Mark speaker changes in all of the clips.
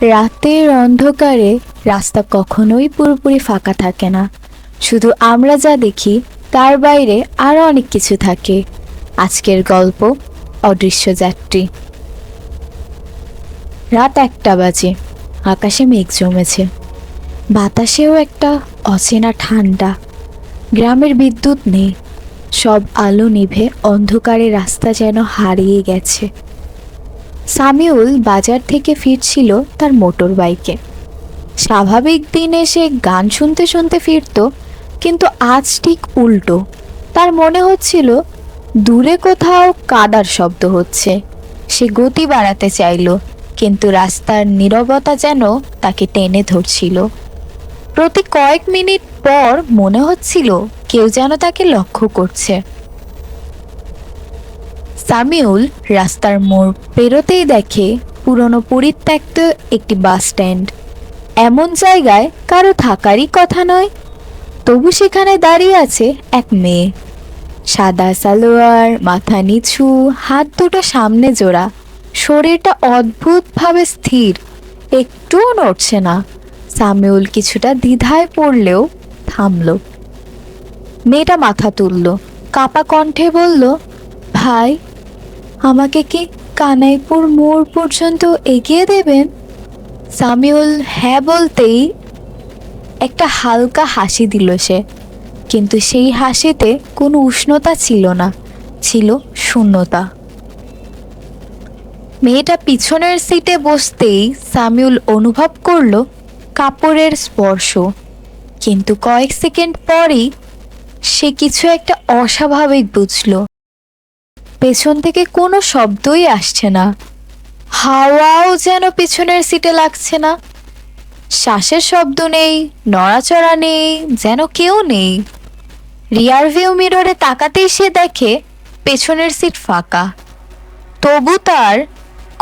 Speaker 1: রাতের অন্ধকারে রাস্তা কখনোই পুরোপুরি ফাঁকা থাকে না। শুধু আমরা যা দেখি, তার বাইরে আরও অনেক কিছু থাকে। আজকের গল্প, অদৃশ্য যাত্রী। রাত একটা বাজে, আকাশে মেঘ জমেছে। বাতাসেও একটা অচেনা ঠান্ডা। গ্রামের বিদ্যুৎ নেই। সব আলো নিভে অন্ধকারে রাস্তা যেন হারিয়ে গেছে। সামিউল বাজার থেকে ফিরছিল তার মোটর বাইকে স্বাভাবিক দিনে সে গান শুনতে শুনতে ফিরতো, কিন্তু আজ ঠিক উল্টো। তার মনে হচ্ছিল, দূরে কোথাও কাদার শব্দ হচ্ছে। সে গতি বাড়াতে চাইল, কিন্তু রাস্তার নীরবতা যেন তাকে টেনে ধরছিল। প্রতি কয়েক মিনিট পর মনে হচ্ছিল, কেউ যেন তাকে লক্ষ্য করছে। সামিউল রাস্তার মোড় পেরোতেই দেখে পুরনো পরিত্যক্ত একটি বাস স্ট্যান্ড। এমন জায়গায় কারও থাকারই কথা নয়। তবু সেখানে দাঁড়িয়ে আছে এক মেয়ে। সাদা সালোয়ার, মাথা নিচু, হাত দুটো সামনে জোড়া। শরীরটা অদ্ভুতভাবে স্থির। একটুও নড়ছে না। সামিউল কিছুটা দ্বিধায় পড়লেও থামল। মেয়েটা মাথা তুলল, কাপা কণ্ঠে বলল, ভাই আমাকে কি কানাইপুর মোড় পর্যন্ত এগিয়ে দেবেন? সামিউল হ্যাঁ বলতেই একটা হালকা হাসি দিল সে। কিন্তু সেই হাসিতে কোনো উষ্ণতা ছিল না, ছিল শূন্যতা। মেয়েটা পিছনের সিটে বসতেই সামিউল অনুভব করল কাপড়ের স্পর্শ। কিন্তু কয়েক সেকেন্ড পরই সে কিছু একটা অস্বাভাবিক বুঝলো। পেছন থেকে কোনো শব্দই আসছে না। হাওয়াও যেন পেছনের সিটে লাগছে না। শ্বাসের শব্দ নেই, নড়াচড়া নেই, যেন কেউ নেই। রিয়ার ভিউ মিররে তাকাতেই সে দেখে পেছনের সিট ফাঁকা। তবু তার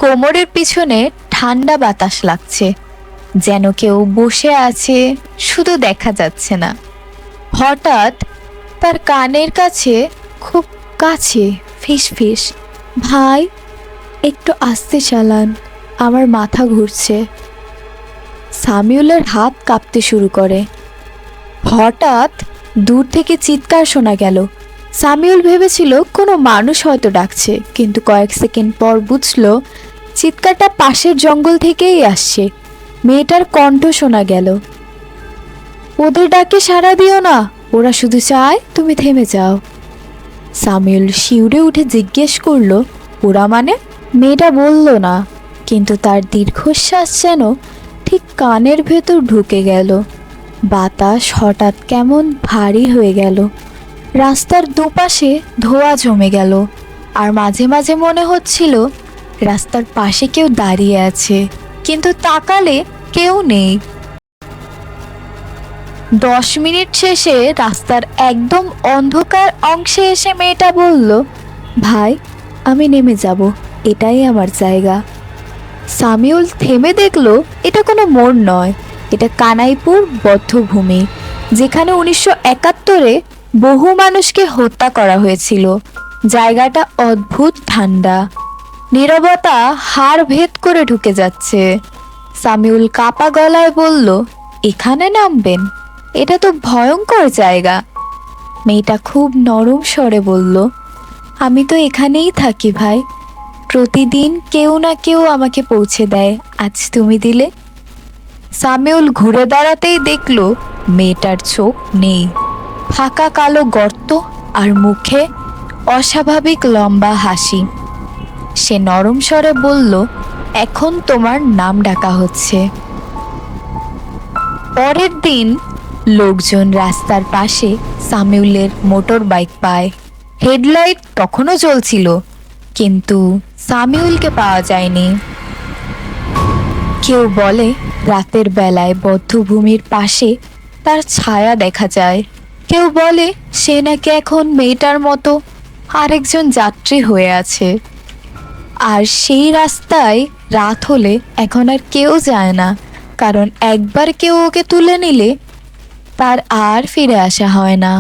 Speaker 1: কোমরের পিছনে ঠান্ডা বাতাস লাগছে, যেন কেউ বসে আছে, শুধু দেখা যাচ্ছে না। হঠাৎ তার কানের কাছে খুব কাছে ফিস ফিস। ভাই, একটু আস্তে চালান, আমার মাথা ঘুরছে। সামিউলের হাত কাঁপতে শুরু করে। হঠাৎ দূর থেকে চিৎকার শোনা গেল। সামিউল ভেবেছিল কোনো মানুষ হয়তো ডাকছে, কিন্তু কয়েক সেকেন্ড পর বুঝলো চিৎকারটা পাশের জঙ্গল থেকেই আসছে। মেয়েটার কণ্ঠ শোনা গেল। ওদের ডাকে সাড়া দিও না, ওরা শুধু চায় তুমি থেমে যাও। সামিউল শিউরে উঠে জিজ্ঞেস করল, ওরা মানে? মেয়েটা বলল, না। কিন্তু তার দীর্ঘশ্বাস যেন ঠিক কানের ভেতর ঢুকে গেল। বাতাস হঠাৎ কেমন ভারী হয়ে গেল। রাস্তার দুপাশে ধোয়া জমে গেল। আর মাঝে মাঝে মনে হচ্ছিল, রাস্তার পাশে কেউ দাঁড়িয়ে আছে। কিন্তু তাকালে কেউ নেই। দশ মিনিট শেষে রাস্তার একদম অন্ধকার অংশে এসে মেয়েটা বলল, ভাই, আমি নেমে যাব। এটাই আমার জায়গা। সামিউল থেমে দেখল, এটা কোনো মোড় নয়। এটা কানাইপুর বদ্ধভূমি, যেখানে উনিশশো একাত্তরে বহু মানুষকে হত্যা করা হয়েছিল। জায়গাটা অদ্ভুত ঠান্ডা। নীরবতা হাড় ভেদ করে ঢুকে যাচ্ছে। সামিউল কাপা গলায় বলল, এখানে নামবেন? এটা তো ভয়ঙ্কর জায়গা। মেয়েটা খুব নরম স্বরে বলল, আমি তো এখানেই থাকি ভাই। প্রতিদিন কেউ না কেউ আমাকে পৌঁছে দেয়। আজ তুমি দিলে? সামিউল ঘুরে দাঁড়াতেই দেখল মেয়েটার চোখ নেই। ফাঁকা কালো গর্ত আর মুখে অস্বাভাবিক লম্বা হাসি। সে নরম স্বরে বলল, এখন তোমার নাম ডাকা হচ্ছে। পরের দিন লোকজন রাস্তার পাশে সামিউলের মোটর বাইক পায়। হেডলাইট তখনও জ্বলছিল, কিন্তু সামিউলকে পাওয়া যায়নি। কেউ বলে, রাতের বেলায় বদ্ধভূমির পাশে তার ছায়া দেখা যায়। কেউ বলে, সে নাকি এখন মেয়েটার মতো আরেকজন যাত্রী হয়ে আছে। আর সেই রাস্তায় রাত হলে এখন আর কেউ যায় না, কারণ একবার কেউ ওকে তুলে নিলে তার আর ফিরে আসা হয় না।